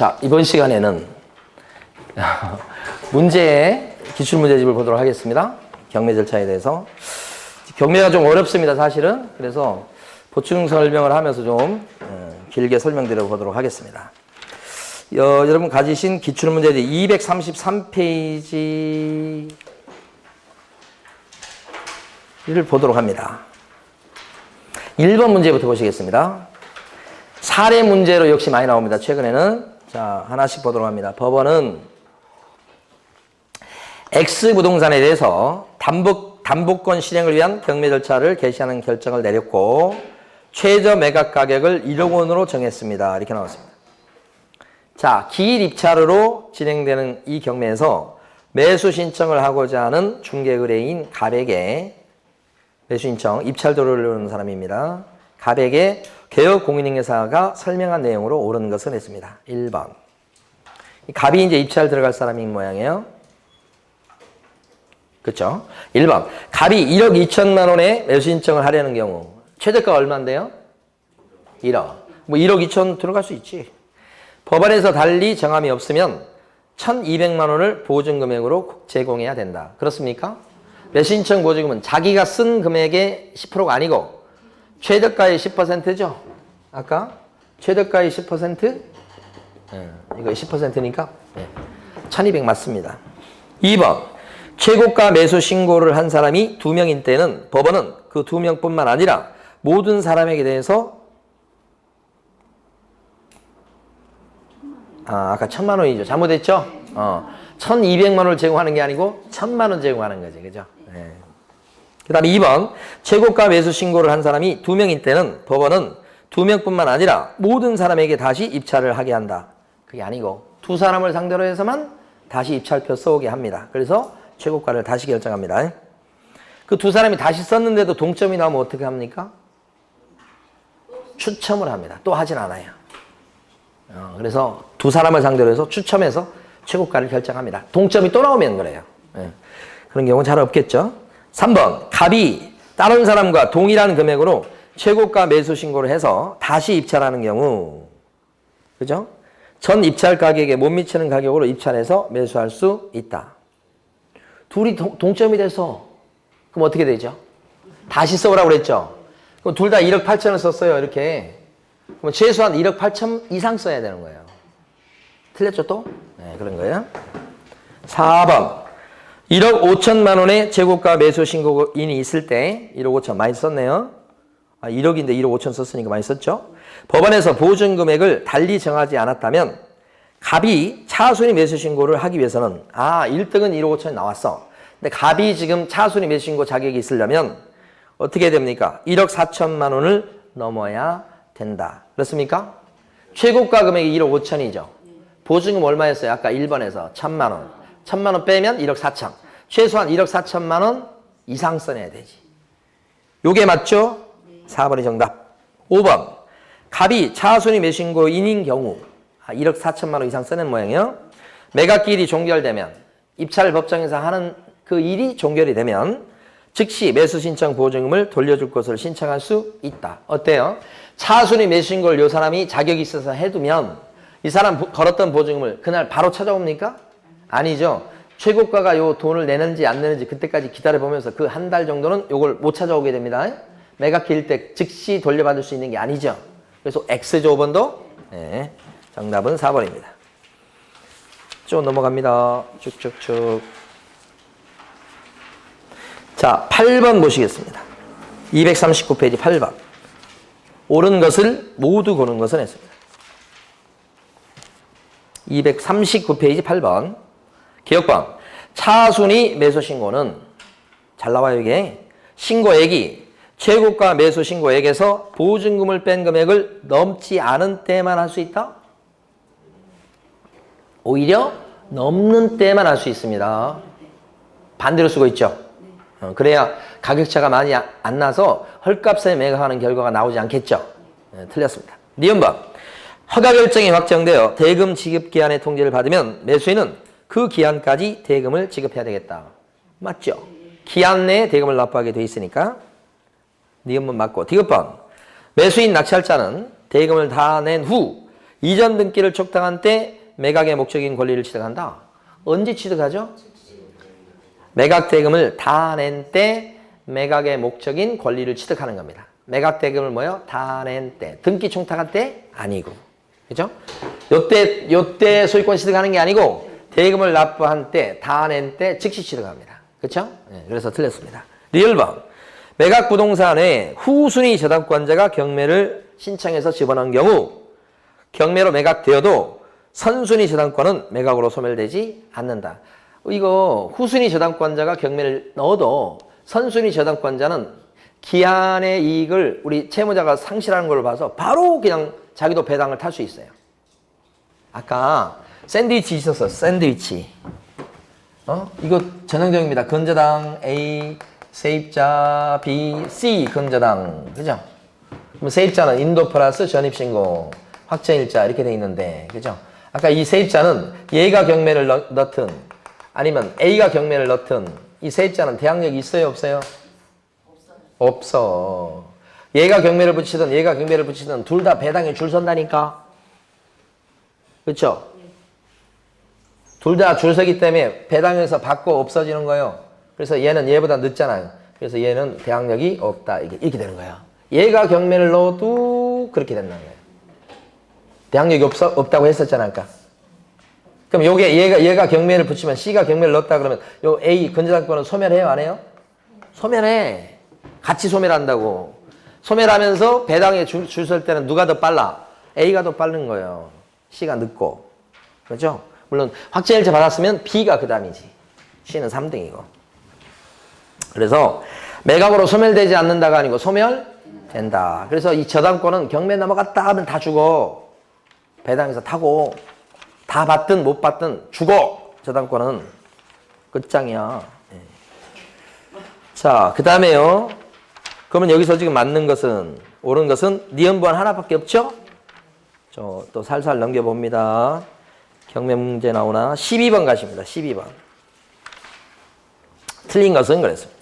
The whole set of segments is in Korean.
자, 이번 시간에는 문제의 기출문제집을 보도록 하겠습니다. 경매 절차에 대해서. 경매가 좀 어렵습니다, 사실은. 그래서 보충 설명을 하면서 좀 어, 길게 설명드려 보도록 하겠습니다. 어, 여러분 가지신 기출문제집 233페이지를 보도록 합니다. 1번 문제부터 보시겠습니다. 사례 문제로 역시 많이 나옵니다. 최근에는. 자, 하나씩 보도록 합니다. 법원은 X 부동산에 대해서 담보, 담보권 실행을 위한 경매 절차를 개시하는 결정을 내렸고, 최저 매각 가격을 1억 원으로 정했습니다. 이렇게 나왔습니다. 자, 기일 입찰으로 진행되는 이 경매에서 매수 신청을 하고자 하는 중개 의뢰인 가백에 매수 신청, 입찰 도를 누르는 사람입니다. 가백에 개업 공인인계사가 설명한 내용으로 옳은 것은 했습니다. 1번. 이 갑이 이제 입찰 들어갈 사람인 모양이에요. 그렇죠? 1번. 갑이 1억 2천만 원에 매수 신청을 하려는 경우 최저가 얼마인데요? 1억. 뭐 1억 2천 들어갈 수 있지. 법안에서 달리 정함이 없으면 1,200만 원을 보증금액으로 제공해야 된다. 그렇습니까? 매수 신청 보증금은 자기가 쓴 금액의 10%가 아니고 최저가의 10%죠. 아까 최저가의 10%? 예, 이거 10%니까 예, 1200 맞습니다. 2번 최고가 매수 신고를 한 사람이 두 명인 때는 법원은 그 두 명뿐만 아니라 모든 사람에게 대해서 아, 아까 천만 원이죠. 잘못했죠? 어, 1200만 원을 제공하는 게 아니고 천만 원 제공하는 거지. 그죠? 예. 그 다음에 2번 최고가 매수 신고를 한 사람이 두 명인 때는 법원은 두 명뿐만 아니라 모든 사람에게 다시 입찰을 하게 한다. 그게 아니고 두 사람을 상대로 해서만 다시 입찰표 써오게 합니다. 그래서 최고가를 다시 결정합니다. 그 두 사람이 다시 썼는데도 동점이 나오면 어떻게 합니까? 추첨을 합니다. 또 하진 않아요. 어, 그래서 두 사람을 상대로 해서 추첨해서 최고가를 결정합니다. 동점이 또 나오면 그래요. 예. 그런 경우는 잘 없겠죠. 3번 갑이 다른 사람과 동일한 금액으로 최고가 매수 신고를 해서 다시 입찰하는 경우 그죠? 전 입찰 가격에 못 미치는 가격으로 입찰해서 매수할 수 있다. 둘이 동, 동점이 돼서 그럼 어떻게 되죠? 다시 써오라고 그랬죠? 그럼 둘 다 1억 8천을 썼어요. 이렇게. 그럼 최소한 1억 8천 이상 써야 되는 거예요. 틀렸죠 또? 네, 그런 거예요. 4번. 1억 5천만 원의 재고가 매수 신고인이 있을 때 1억 5천 많이 썼네요. 아, 1억인데 1억 5천 썼으니까 많이 썼죠. 법원에서 보증 금액을 달리 정하지 않았다면 갑이 차순위 매수 신고를 하기 위해서는 아 1등은 1억 5천이 나왔어. 근데 갑이 지금 차순위 매수 신고 자격이 있으려면 어떻게 됩니까? 1억 4천만 원을 넘어야 된다. 그렇습니까? 최고가 금액이 1억 5천이죠. 보증금 얼마였어요? 아까 1번에서 1천만 원. 1천만 원 빼면 1억 4천. 최소한 1억 4천만 원 이상 써내야 되지. 요게 맞죠? 4번이 정답. 5번. 갑이 차순위 매신고인인 경우 아, 1억 4천만 원 이상 쓰는 모양이요. 매각기일이 종결되면 입찰 법정에서 하는 그 일이 종결이 되면 즉시 매수 신청 보증금을 돌려줄 것을 신청할 수 있다. 어때요? 차순위 매수신고를 요 사람이 자격이 있어서 해두면 이 사람 보- 걸었던 보증금을 그날 바로 찾아옵니까? 아니죠. 최고가가 요 돈을 내는지 안 내는지 그때까지 기다려보면서 그 한 달 정도는 요걸 못 찾아오게 됩니다. 매각기일 때 즉시 돌려받을 수 있는 게 아니죠. 그래서 X죠, 5번도? 네. 정답은 4번입니다. 쭉 넘어갑니다. 쭉쭉쭉. 자, 8번 보시겠습니다. 239페이지 8번. 옳은 것을 모두 고른 것은 했습니다. 239페이지 8번. 기억번. 차순위 매수 신고는 잘 나와요, 이게. 신고액이 최고가 매수 신고액에서 보증금을 뺀 금액을 넘지 않은 때만 할 수 있다? 오히려 넘는 때만 할 수 있습니다. 반대로 쓰고 있죠. 어, 그래야 가격차가 많이 아- 안 나서 헐값에 매각하는 결과가 나오지 않겠죠. 네, 틀렸습니다. 니은번 허가 결정이 확정되어 대금 지급 기한의 통지를 받으면 매수인은 그 기한까지 대금을 지급해야 되겠다. 맞죠? 기한 내에 대금을 납부하게 돼 있으니까 니은번 맞고 디귿번 매수인 낙찰자는 대금을 다 낸 후 이전 등기를 촉탁한 때 매각의 목적인 권리를 취득한다. 언제 취득하죠? 매각 대금을 다 낸 때 매각의 목적인 권리를 취득하는 겁니다. 매각 대금을 뭐요? 다 낸 때. 등기 총탁한 때 아니고. 그죠? 요때 요때 소유권 취득하는 게 아니고 대금을 납부한 때 다 낸 때 즉시 취득합니다. 그렇죠? 그래서 틀렸습니다. 리얼번 매각 부동산의 후순위 저당권자가 경매를 신청해서 집어넣은 경우 경매로 매각되어도 선순위 저당권은 매각으로 소멸되지 않는다. 이거 후순위 저당권자가 경매를 넣어도 선순위 저당권자는 기한의 이익을 우리 채무자가 상실하는 걸로 봐서 바로 그냥 자기도 배당을 탈 수 있어요. 아까 샌드위치 있었어. 샌드위치. 어? 이거 전형적입니다. 건저당 A, 세입자 B, C 건저당. 그죠? 그럼 세입자는 인도 플러스 전입신고, 확정일자 이렇게 돼 있는데, 그죠? 아까 이 세입자는 얘가 경매를 넣, 넣든 아니면 A가 경매를 넣든 이 세입자는 대항력이 있어요, 없어요? 없어. 얘가 경매를 붙이든 얘가 경매를 붙이든 둘 다 배당에 줄 선다니까. 그렇죠? 둘 다 줄 서기 때문에 배당에서 받고 없어지는 거예요. 그래서 얘는 얘보다 늦잖아요. 그래서 얘는 대항력이 없다. 이게 이렇게 되는 거예요. 얘가 경매를 넣어도 그렇게 된다는 거예요. 대항력이 없어, 없다고 했었잖아, 아까. 그럼 요게 얘가 얘가 경매를 붙이면 C가 경매를 넣었다 그러면 요 A 건재당권은 소멸해요, 안 해요? 소멸해. 같이 소멸한다고. 소멸하면서 배당에 줄, 줄설 때는 누가 더 빨라? A가 더 빠른 거예요. C가 늦고. 그렇죠? 물론 확정일자 받았으면 B가 그 다음이지. C는 3등이고. 그래서 매각으로 소멸되지 않는다가 아니고 소멸된다. 그래서 이 저당권은 경매 넘어갔다 하면 다 죽어. 배당에서 타고 다 받든 못 받든 죽어. 저당권은 끝장이야. 예. 자, 그 다음에요. 그러면 여기서 지금 맞는 것은 옳은 것은 니은부한 하나밖에 없죠? 저 또 살살 넘겨봅니다. 경매 문제 나오나? 12번 가십니다. 12번. 틀린 것은 그랬습니다.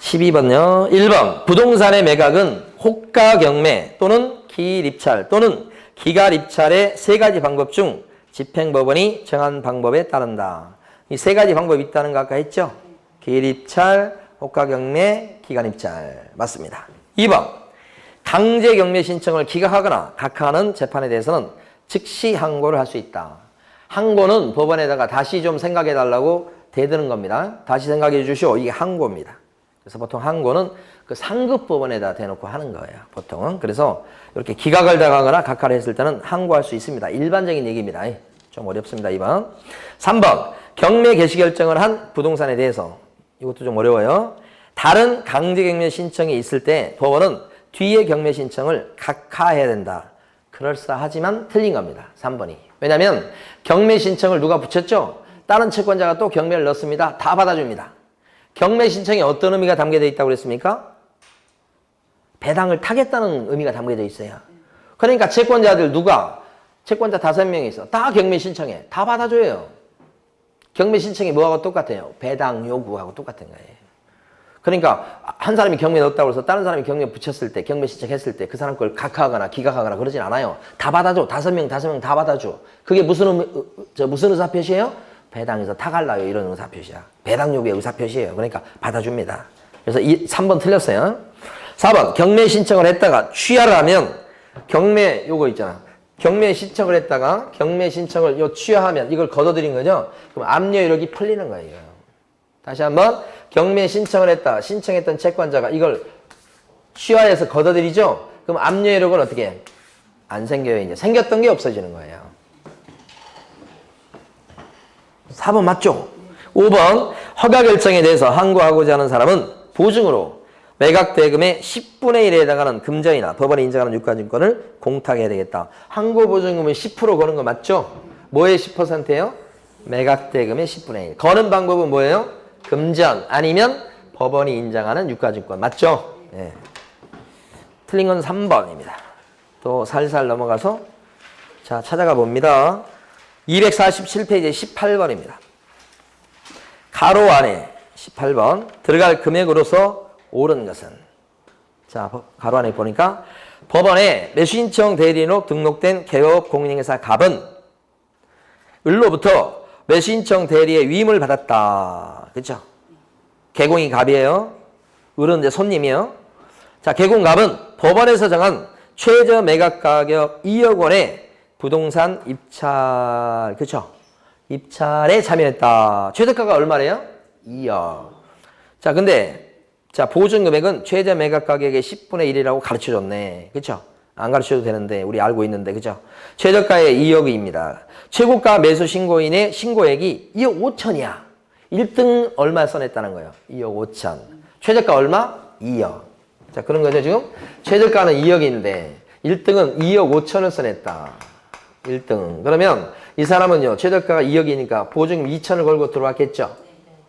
12번요. 1번. 부동산의 매각은 호가 경매 또는 기립찰 또는 기가립찰의 세 가지 방법 중 집행법원이 정한 방법에 따른다. 이 세 가지 방법이 있다는 거 아까 했죠? 기립찰, 호가 경매, 기간 입찰. 맞습니다. 2번. 강제 경매 신청을 기각하거나 각하하는 재판에 대해서는 즉시 항고를 할 수 있다. 항고는 법원에다가 다시 좀 생각해 달라고 대드는 겁니다. 다시 생각해 주시오. 이게 항고입니다. 그래서 보통 항고는 그 상급 법원에다 대놓고 하는 거예요. 보통은. 그래서 이렇게 기각을 당하거나 각하를 했을 때는 항고할 수 있습니다. 일반적인 얘기입니다. 좀 어렵습니다. 2번. 3번. 경매 개시 결정을 한 부동산에 대해서 이것도 좀 어려워요. 다른 강제 경매 신청이 있을 때 법원은 뒤에 경매 신청을 각하해야 된다. 그럴싸하지만 틀린 겁니다. 3번이. 왜냐하면 경매 신청을 누가 붙였죠? 다른 채권자가 또 경매를 넣습니다. 다 받아줍니다. 경매 신청에 어떤 의미가 담겨져 있다고 그랬습니까? 배당을 타겠다는 의미가 담겨져 있어요. 그러니까 채권자들 누가 채권자 다섯 명이 있어. 다 경매 신청해. 다 받아줘요. 경매 신청이 뭐하고 똑같아요? 배당 요구하고 똑같은 거예요. 그러니까 한 사람이 경매 넣었다고 해서 다른 사람이 경매 붙였을 때 경매 신청했을 때 그 사람 걸 각하하거나 기각하거나 그러진 않아요. 다 받아줘. 다섯 명 다섯 명 다 받아줘. 그게 무슨 의미, 저 무슨 의사 표시예요? 배당에서 타갈라요 이런 의사 표시야. 배당 요구의 의사 표시예요. 그러니까 받아줍니다. 그래서 이 3번 틀렸어요. 4번 경매 신청을 했다가 취하를 하면 경매 요거 있잖아. 경매 신청을 했다가 경매 신청을 요 취하하면 이걸 걷어들인 거죠. 그럼 압류 이력이 풀리는 거예요. 다시 한번 경매 신청을 했다. 신청했던 채권자가 이걸 취하해서 걷어들이죠. 그럼 압류 이력은 어떻게 해? 안 생겨요 이제 생겼던 게 없어지는 거예요. 4번 맞죠? 5번 허가 결정에 대해서 항고하고자 하는 사람은 보증으로 매각 대금의 10분의 1에 해당하는 금전이나 법원이 인정하는 유가증권을 공탁해야 되겠다. 항고 보증금은 10% 거는 거 맞죠? 뭐의 10%예요? 매각 대금의 10분의 1. 거는 방법은 뭐예요? 금전 아니면 법원이 인정하는 유가증권 맞죠? 네. 틀린 건 3번입니다. 또 살살 넘어가서 자 찾아가 봅니다. 247페이지 18번입니다. 가로 안에 18번 들어갈 금액으로서 옳은 것은 자, 법- 가로 안에 보니까 법원에 매수신청 대리인으로 등록된 개업 공인회사 갑은 을로부터 매수신청 대리의 위임을 받았다. 그렇죠? 개공이 갑이에요. 을은 이제 손님이요. 자, 개공갑은 법원에서 정한 최저 매각 가격 2억 원의 부동산 입찰, 그렇죠? 입찰에 참여했다. 최저가가 얼마래요? 2억. 자, 근데 자, 보증 금액은 최저 매각 가격의 10분의 1이라고 가르쳐 줬네. 그렇죠? 안 가르쳐도 되는데 우리 알고 있는데 그죠? 최저가의 2억입니다. 최고가 매수 신고인의 신고액이 2억 5천이야. 1등 얼마 써냈다는 거예요? 2억 5천. 최저가 얼마? 2억. 자, 그런 거죠, 지금? 최저가는 2억인데 1등은 2억 5천을 써냈다. 1등. 그러면 이 사람은요, 최저가가 2억이니까 보증금 2천을 걸고 들어왔겠죠?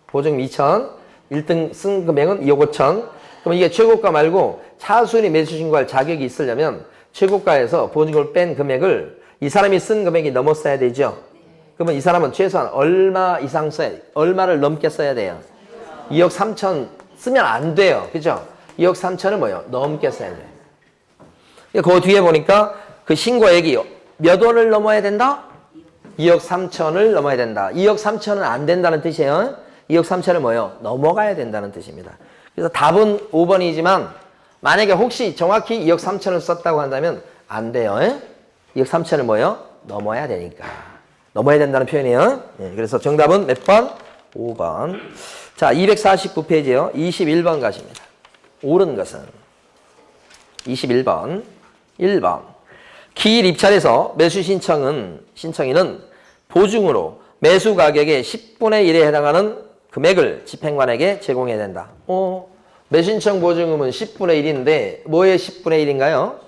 보증금 2천. 1등 쓴 금액은 2억 5천. 그럼 이게 최고가 말고 차순위 매수 신고할 자격이 있으려면 최고가에서 보증금을 뺀 금액을 이 사람이 쓴 금액이 넘었어야 되죠? 그러면 이 사람은 최소한 얼마 이상 써야, 얼마를 넘게 써야 돼요? 2억 3천 쓰면 안 돼요. 그죠? 2억 3천을 뭐요? 넘게 써야 돼요. 그 뒤에 보니까 그 신고액이 몇 원을 넘어야 된다? 2억 3천을 넘어야 된다. 2억 3천은 안 된다는 뜻이에요. 2억 3천을 뭐요? 넘어가야 된다는 뜻입니다. 그래서 답은 5번이지만 만약에 혹시 정확히 2억 3천을 썼다고 한다면 안 돼요. 에? 2억 3천을 뭐요? 넘어야 되니까. 넘어야 된다는 표현이에요. 예, 그래서 정답은 몇 번? 5번. 자, 249페이지요. 21번 가십니다. 옳은 것은 21번, 1번. 기일 입찰에서 매수 신청은 신청인은 보증으로 매수 가격의 10분의 1에 해당하는 금액을 집행관에게 제공해야 된다. 어, 매수 신청 보증금은 10분의 1인데 뭐의 10분의 1인가요?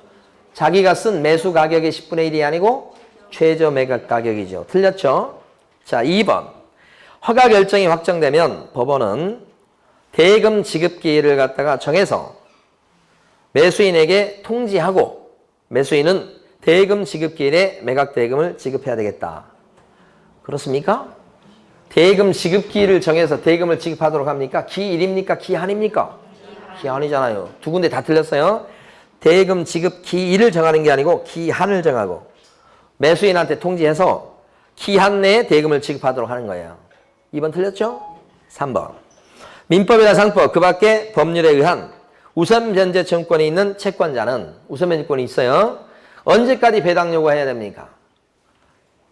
자기가 쓴 매수 가격의 10분의 1이 아니고 최저 매각 가격이죠. 틀렸죠? 자, 2번. 허가 결정이 확정되면 법원은 대금 지급 기일을 갖다가 정해서 매수인에게 통지하고 매수인은 대금 지급 기일에 매각 대금을 지급해야 되겠다. 그렇습니까? 대금 지급 기일을 정해서 대금을 지급하도록 합니까? 기일입니까? 기한입니까? 기한이잖아요. 두 군데 다 틀렸어요. 대금 지급 기일을 정하는 게 아니고 기한을 정하고 매수인한테 통지해서 기한 내에 대금을 지급하도록 하는 거예요. 2번 틀렸죠? 3번. 민법이나 상법 그 밖에 법률에 의한 우선 변제 청권이 있는 채권자는 우선 변제권이 있어요. 언제까지 배당 요구해야 됩니까?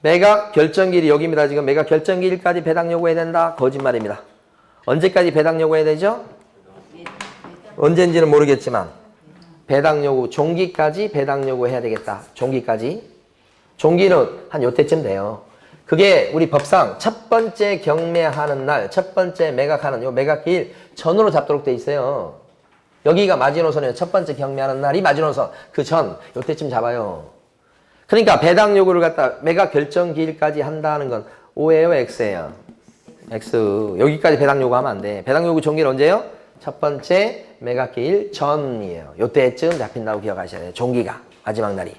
매각 결정기일이 여기입니다. 지금 매각 결정기일까지 배당 요구해야 된다. 거짓말입니다. 언제까지 배당 요구해야 되죠? 언젠지는 모르겠지만 배당 요구 종기까지 배당 요구해야 되겠다. 종기까지. 종기는 한 요때쯤 돼요. 그게 우리 법상 첫 번째 경매하는 날, 첫 번째 매각하는 요 매각기일 전으로 잡도록 돼 있어요. 여기가 마지노선이에요. 첫 번째 경매하는 날이 마지노선. 그 전, 요때쯤 잡아요. 그러니까 배당 요구를 갖다 매각 결정 기일까지 한다는 건 O예요, X예요? X. 여기까지 배당 요구하면 안 돼. 배당 요구 종기는 언제요? 첫 번째 매각 기일 전이에요. 요때쯤 잡힌다고 기억하셔야 돼요. 종기가. 마지막 날이.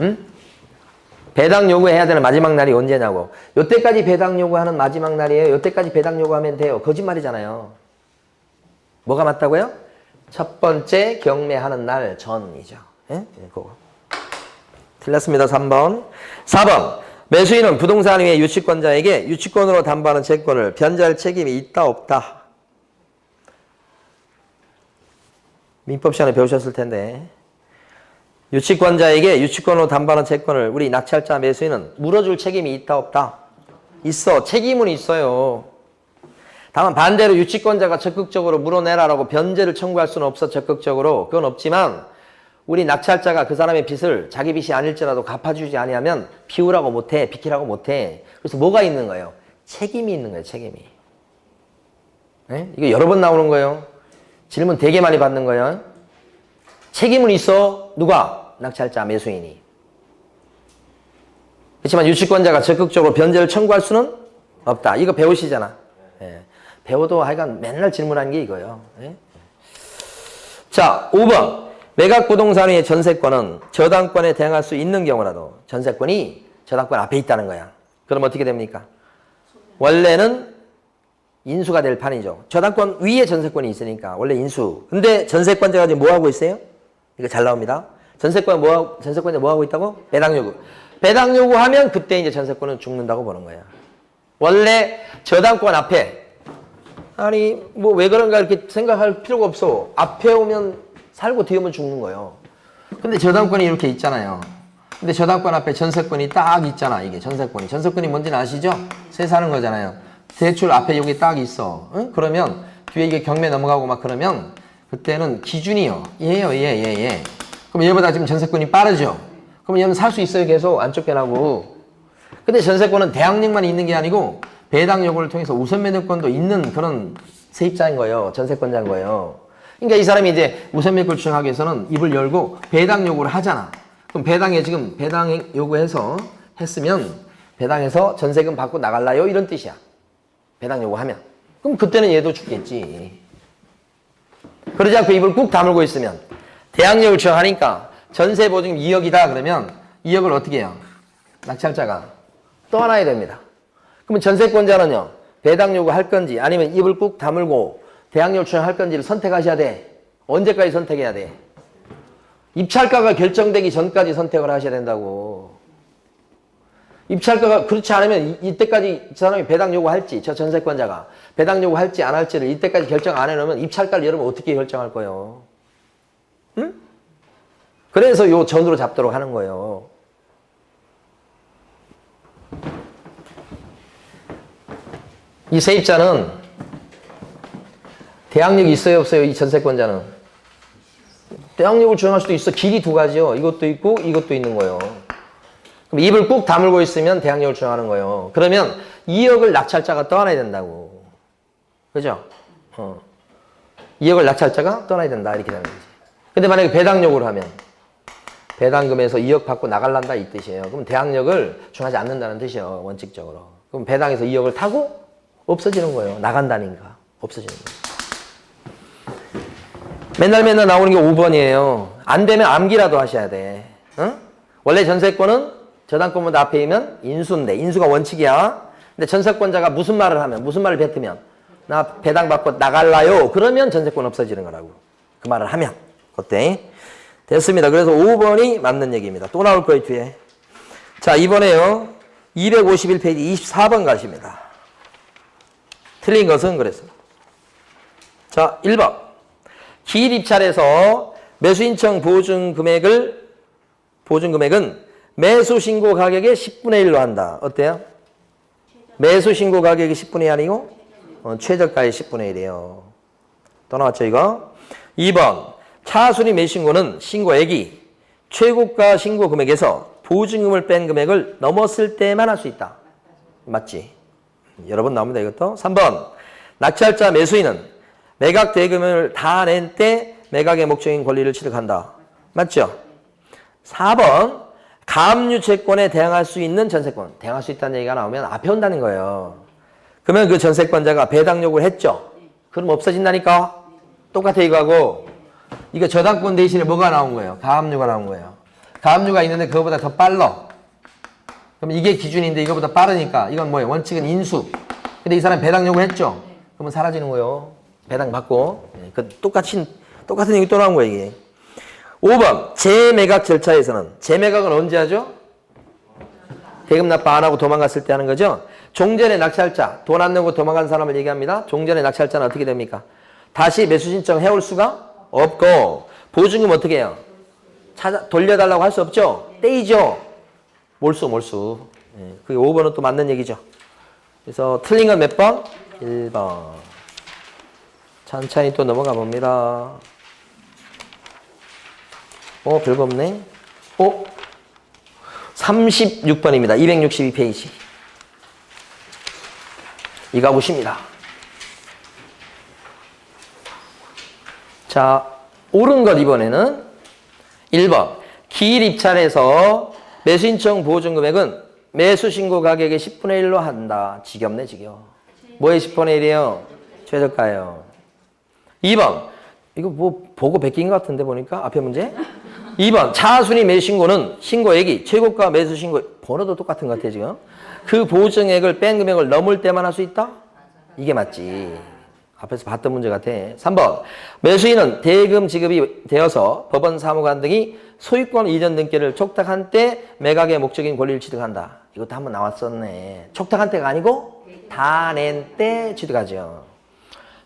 응? 배당 요구해야 되는 마지막 날이 언제냐고. 요때까지 배당 요구하는 마지막 날이에요. 요때까지 배당 요구하면 돼요. 거짓말이잖아요. 뭐가 맞다고요? 첫 번째 경매하는 날 전이죠. 예? 예, 그거. 틀렸습니다. 3번. 4번. 매수인은 부동산 위의 유치권자에게 유치권으로 담보하는 채권을 변제할 책임이 있다 없다. 민법 시간에 배우셨을 텐데. 유치권자에게 유치권으로 담보하는 채권을 우리 낙찰자 매수인은 물어줄 책임이 있다 없다. 있어. 책임은 있어요. 다만 반대로 유치권자가 적극적으로 물어내라라고 변제를 청구할 수는 없어 적극적으로 그건 없지만 우리 낙찰자가 그 사람의 빚을 자기 빚이 아닐지라도 갚아주지 아니하면 비우라고 못해 비키라고 못해 그래서 뭐가 있는 거예요 책임이 있는 거예요 책임이 네? 이거 여러 번 나오는 거예요 질문 되게 많이 받는 거예요 책임은 있어 누가 낙찰자 매수인이 그렇지만 유치권자가 적극적으로 변제를 청구할 수는 없다 이거 배우시잖아 예. 배워도 하여간 맨날 질문하는 게 이거예요. 예? 자, 5번. 매각 부동산의 전세권은 저당권에 대항할 수 있는 경우라도 전세권이 저당권 앞에 있다는 거야. 그럼 어떻게 됩니까? 원래는 인수가 될 판이죠. 저당권 위에 전세권이 있으니까 원래 인수. 근데 전세권자가 지금 뭐 하고 있어요? 이거 잘 나옵니다. 전세권 뭐 전세권자 뭐 하고 있다고? 배당 요구. 배당 요구하면 그때 이제 전세권은 죽는다고 보는 거야. 원래 저당권 앞에 아니 뭐 왜 그런가 이렇게 생각할 필요가 없어. 앞에 오면 살고 뒤에 오면 죽는 거예요. 근데 저당권이 이렇게 있잖아요. 근데 저당권 앞에 전세권이 딱 있잖아. 이게 전세권이. 전세권이 뭔지는 아시죠? 세 사는 거잖아요. 대출 앞에 여기 딱 있어. 응? 그러면 뒤에 이게 경매 넘어가고 막 그러면 그때는 기준이요. 얘요, 얘, 얘, 얘. 그럼 얘보다 지금 전세권이 빠르죠? 그럼 얘는 살 수 있어요. 계속 안 쫓겨나고. 근데 전세권은 대항력만 있는 게 아니고 배당 요구를 통해서 우선 매도권도 있는 그런 세입자인 거예요. 전세권자인 거예요. 그러니까 이 사람이 이제 우선 매도를 주장하기 위해서는 입을 열고 배당 요구를 하잖아. 그럼 배당에 지금 배당 요구해서 했으면 배당에서 전세금 받고 나갈라요? 이런 뜻이야. 배당 요구하면. 그럼 그때는 얘도 죽겠지. 그러지 않고 입을 꾹 다물고 있으면 대항력을 주장하니까 전세 보증금 2억이다 그러면 2억을 어떻게 해요? 낙찰자가 떠나야 됩니다. 그러면 전세권자는요, 배당 요구할 건지 아니면 입을 꾹 다물고 대항력 주장할 건지를 선택하셔야 돼. 언제까지 선택해야 돼? 입찰가가 결정되기 전까지 선택을 하셔야 된다고. 입찰가가 그렇지 않으면 이- 이때까지 저 사람이 배당 요구할지, 저 전세권자가 배당 요구할지 안 할지를 이때까지 결정 안 해놓으면 입찰가를 여러분 어떻게 결정할 거예요? 응? 그래서 요 전으로 잡도록 하는 거예요. 이 세입자는 대항력이 있어요, 없어요? 이 전세권자는. 대항력을 주장할 수도 있어. 길이 두 가지요. 이것도 있고 이것도 있는 거예요. 그럼 입을 꾹 다물고 있으면 대항력을 주장하는 거예요. 그러면 2억을 낙찰자가 떠나야 된다고. 그죠? 어. 2억을 낙찰자가 떠나야 된다. 이렇게 되는 거지. 근데 만약에 배당 요구를 하면 배당금에서 2억 받고 나갈란다 이 뜻이에요. 그럼 대항력을 주장하지 않는다는 뜻이에요. 원칙적으로. 그럼 배당에서 2억을 타고 없어지는 거예요. 나간다니까. 없어지는 거예요. 맨날 맨날 나오는 게 5번이에요. 안 되면 암기라도 하셔야 돼. 응? 원래 전세권은 저당권보다 앞에 있면 인수인데 인수가 원칙이야. 근데 전세권자가 무슨 말을 하면 무슨 말을 뱉으면 나 배당 받고 나갈라요. 그러면 전세권 없어지는 거라고. 그 말을 하면 어때? 됐습니다. 그래서 5번이 맞는 얘기입니다. 또 나올 거예요 뒤에. 자 이번에요. 251페이지 24번 가십니다. 틀린 것은 그랬습니다. 자 1번. 기일 입찰에서 매수 신청 보증 금액을 보증 금액은 매수 신고 가격의 10분의 1로 한다. 어때요? 매수 신고 가격이 10분의 1 아니고 어, 최저가의 10분의 1이에요. 또 나왔죠 이거? 2번 차순위 매신고는 신고액이 최고가 신고 금액에서 보증금을 뺀 금액을 넘었을 때만 할 수 있다. 맞지? 여러 번 나옵니다 이것도. 3번 낙찰자 매수인은 매각 대금을 다 낸 때 매각의 목적인 권리를 취득한다. 맞죠? 4번 가압류 채권에 대항할 수 있는 전세권. 대항할 수 있다는 얘기가 나오면 앞에 온다는 거예요. 그러면 그 전세권자가 배당 요구를 했죠. 그럼 없어진다니까? 똑같아 이거하고 이거 저당권 대신에 뭐가 나온 거예요? 가압류가 나온 거예요. 가압류가 있는데 그거보다 더 빨라. 그럼 이게 기준인데 이거보다 빠르니까 이건 뭐예요? 원칙은 인수. 근데 이 사람 배당 요구 했죠? 그러면 사라지는 거예요. 배당 받고. 예, 그 똑같이 똑같은 얘기 또 나온 거예요, 이게. 5번 재매각 절차에서는 재매각은 언제 하죠? 대금 납부 안 하고 도망갔을 때 하는 거죠. 종전의 낙찰자 돈 안 내고 도망간 사람을 얘기합니다. 종전의 낙찰자는 어떻게 됩니까? 다시 매수 신청 해올 수가 없고 보증금 어떻게 해요? 찾아 돌려달라고 할 수 없죠. 떼이죠. 몰수 몰수. 예, 그게 5번은 또 맞는 얘기죠. 그래서 틀린 건 몇 번? 1번. 천천히 또 넘어가 봅니다. 어, 별거 없네. 어? 36번입니다. 262페이지. 이가 보십니다. 자, 옳은 것 이번에는 1번. 기일 입찰에서 매수인청 보증 금액은 매수 신고 가격의 10분의 1로 한다. 지겹네, 지겨. 뭐의 10분의 1이에요? 최저가예요. 2번. 이거 뭐 보고 베낀 것 같은데 보니까 앞에 문제? 2번. 차순위 매신고는 신고액이 최고가 매수 신고 번호도 똑같은 것 같아 지금. 그 보증액을 뺀 금액을 넘을 때만 할 수 있다? 이게 맞지. 앞에서 봤던 문제 같아. 3번. 매수인은 대금 지급이 되어서 법원 사무관 등이 소유권 이전 등기를 촉탁한 때 매각의 목적인 권리를 취득한다. 이것도 한번 나왔었네. 촉탁한 때가 아니고 다 낸 때 취득하죠.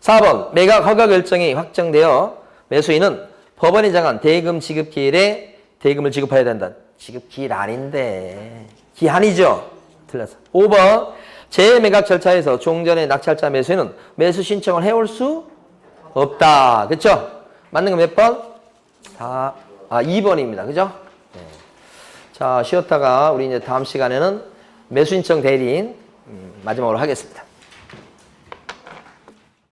4번. 매각 허가 결정이 확정되어 매수인은 법원이 정한 대금 지급 기일에 대금을 지급해야 된다. 지급 기일 아닌데. 기한이죠. 틀렸어. 5번. 재매각 절차에서 종전의 낙찰자 매수인은 매수 신청을 해올 수 없다. 그쵸? 맞는 거 몇 번? 4, 아, 2번입니다. 그죠? 네. 자, 쉬었다가 우리 이제 다음 시간에는 매수 신청 대리인 음, 마지막으로 하겠습니다.